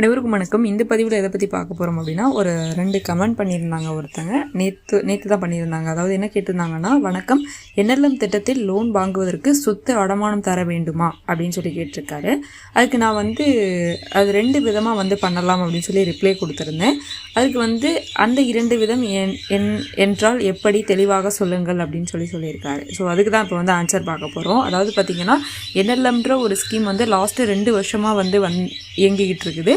அனைவருக்கும் வணக்கம். இந்த பதிவில் எதை பற்றி பார்க்க போகிறோம் அப்படின்னா ஒரு ரெண்டு கமெண்ட் பண்ணியிருந்தாங்க ஒருத்தங்க. நேற்று நேற்று தான் பண்ணியிருந்தாங்க. அதாவது என்ன கேட்டிருந்தாங்கன்னா வணக்கம். என்எல்எம் திட்டத்தில் லோன் வாங்குவதற்கு சொத்து அடமானம் தர வேண்டுமா? அப்படின்னு சொல்லி கேட்டிருக்காரு. அதுக்கு நான் வந்து அது ரெண்டு விதமாக வந்து பண்ணலாம் அப்படின்னு சொல்லி ரிப்ளை கொடுத்துருந்தேன். அதுக்கு வந்து அந்த இரண்டு விதம் என் என் என்றால் எப்படி தெளிவாக சொல்லுங்கள் அப்படின்னு சொல்லி சொல்லியிருக்காரு. ஸோ அதுக்கு தான் இப்போ வந்து ஆன்சர் பார்க்க போகிறோம் அதாவது பார்த்திங்கன்னா என்எல்எம்ன்ற ஒரு ஸ்கீம் வந்து லாஸ்ட்டு ரெண்டு வருஷமாக வந்து வந் இயங்கிக்கிட்டு இருக்குது.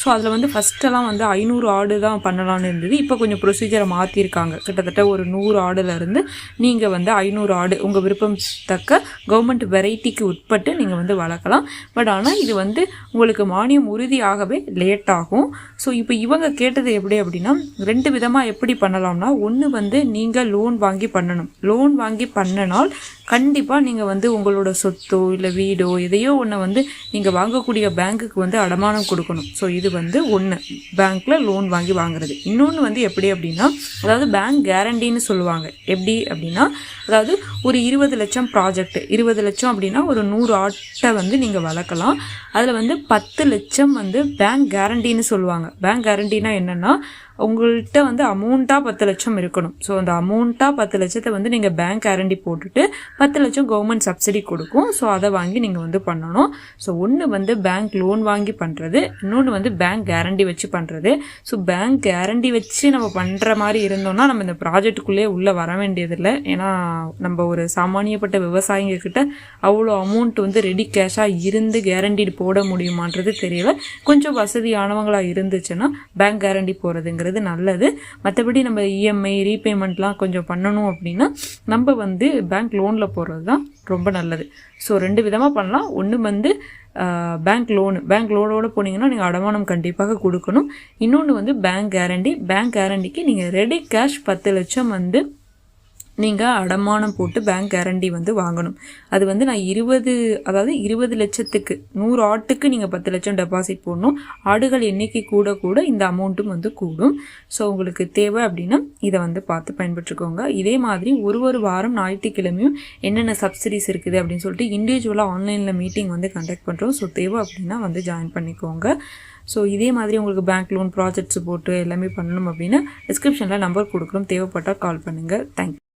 ஸோ அதில் வந்து ஃபஸ்ட்டெல்லாம் வந்து ஐநூறு ஆடு தான் பண்ணலான்னு இருந்தது. இப்போ கொஞ்சம் ப்ரொசீஜரை மாற்றிருக்காங்க கிட்டத்தட்ட ஒரு நூறு ஆடுலேருந்து நீங்கள் வந்து ஐநூறு ஆடு உங்கள் விருப்பம் தக்க கவர்மெண்ட் வெரைட்டிக்கு உட்பட்டு நீங்கள் வந்து வளர்க்கலாம். பட் ஆனால் இது வந்து உங்களுக்கு மானியம் உறுதியாகவே லேட் ஆகும். ஸோ இப்போ இவங்க கேட்டது எப்படி அப்படின்னா ரெண்டு விதமாக எப்படி பண்ணலாம்னா ஒன்று வந்து நீங்கள் லோன் வாங்கி பண்ணணும். லோன் வாங்கி பண்ணனால் கண்டிப்பாக நீங்கள் வந்து உங்களோட சொத்தோ இல்லை வீடோ எதையோ ஒன்று வந்து நீங்கள் வாங்கக்கூடிய பேங்க்குக்கு வந்து அடமானம் கொடுக்கணும். ஸோ இது வந்து ஒன்று பேங்க்கில் லோன் வாங்கி வாங்குறது. இன்னொன்று வந்து எப்படி அப்படின்னா அதாவது பேங்க் கேரண்டின்னு சொல்லுவாங்க. எப்படி அப்படின்னா அதாவது ஒரு இருபது லட்சம் ப்ராஜெக்ட் இருபது லட்சம் அப்படின்னா ஒரு நூறு ஆட்டை வந்து நீங்கள் வளர்க்கலாம். அதில் வந்து பத்து லட்சம் வந்து பேங்க் கேரண்டின்னு சொல்லுவாங்க. பேங்க் கேரண்டினா என்னென்னா உங்கள்கிட்ட வந்து அமௌண்ட்டாக பத்து லட்சம் இருக்கணும். ஸோ அந்த அமௌண்ட்டாக பத்து லட்சத்தை வந்து நீங்கள் பேங்க் கேரண்டி போட்டுட்டு பத்து லட்சம் கவர்மெண்ட் சப்சிடி கொடுக்கும். ஸோ அதை வாங்கி நீங்கள் வந்து பண்ணணும். ஸோ ஒன்று வந்து பேங்க் லோன் வாங்கி பண்ணுறது இன்னொன்று வந்து பேங்க் கேரண்டி வச்சு பண்ணுறது ஸோ பேங்க் கேரண்டி வச்சு நம்ம பண்ணுற மாதிரி இருந்தோம்னா நம்ம இந்த ப்ராஜெக்ட்டுக்குள்ளேயே உள்ளே வர வேண்டியதில்லை. ஏன்னா நம்ம ஒரு சாமானியப்பட்ட விவசாயிங்கக்கிட்ட அவ்வளோ அமௌண்ட் வந்து ரெடி கேஷாக இருந்து கேரண்டி போட முடியுமான்றது தெரியல. கொஞ்சம் வசதியானவங்களாக இருந்துச்சுன்னா பேங்க் கேரண்டி போகிறதுங்கிறது நல்லது. மற்றபடி நம்ம இஎம்ஐ ரீபேமெண்ட்லாம் கொஞ்சம் பண்ணணும் அப்படின்னா நம்ம வந்து பேங்க் லோனில் போகிறது தான் ரொம்ப நல்லது. ஸோ ரெண்டு விதமாக பண்ணலாம். ஒன்று வந்து பேங்க் லோனு பேங்க் லோனோடு போனீங்கன்னா நீங்கள் அடமானம் கண்டிப்பாக கொடுக்கணும். இன்னொன்று வந்து பேங்க் கேரண்டி பேங்க் கேரண்டிக்கு நீங்கள் ரெடி கேஷ் பத்து லட்சம் வந்து நீங்கள் அடமானம் போட்டு பேங்க் கேரண்டி வந்து வாங்கணும். அது வந்து நான் இருபது அதாவது இருபது லட்சத்துக்கு நூறு ஆட்டுக்கு நீங்கள் பத்து லட்சம் டெபாசிட் போடணும். ஆடுகள் எண்ணிக்கை கூட கூட இந்த அமௌண்ட்டும் வந்து கூடும். ஸோ உங்களுக்கு தேவை அப்படின்னா இதை வந்து பார்த்து பயன்பெற்றுக்கோங்க. இதே மாதிரி ஒரு ஒரு வாரம் ஞாயிற்றுக்கிழமையும் என்னென்ன சப்சிடிஸ் இருக்குது அப்படின்னு சொல்லிட்டு இண்டிவிஜுவலாக ஆன்லைனில் மீட்டிங் வந்து கண்டக்ட் பண்ணுறோம் ஸோ தேவை அப்படின்னா வந்து ஜாயின் பண்ணிக்கோங்க. ஸோ இதே மாதிரி உங்களுக்கு பேங்க் லோன் ப்ராஜெக்ட்ஸ் போட்டு எல்லாமே பண்ணணும் அப்படின்னா டிஸ்கிரிப்ஷனில் நம்பர் கொடுக்குறோம். தேவைப்பட்டால் கால் பண்ணுங்கள் தேங்க்யூ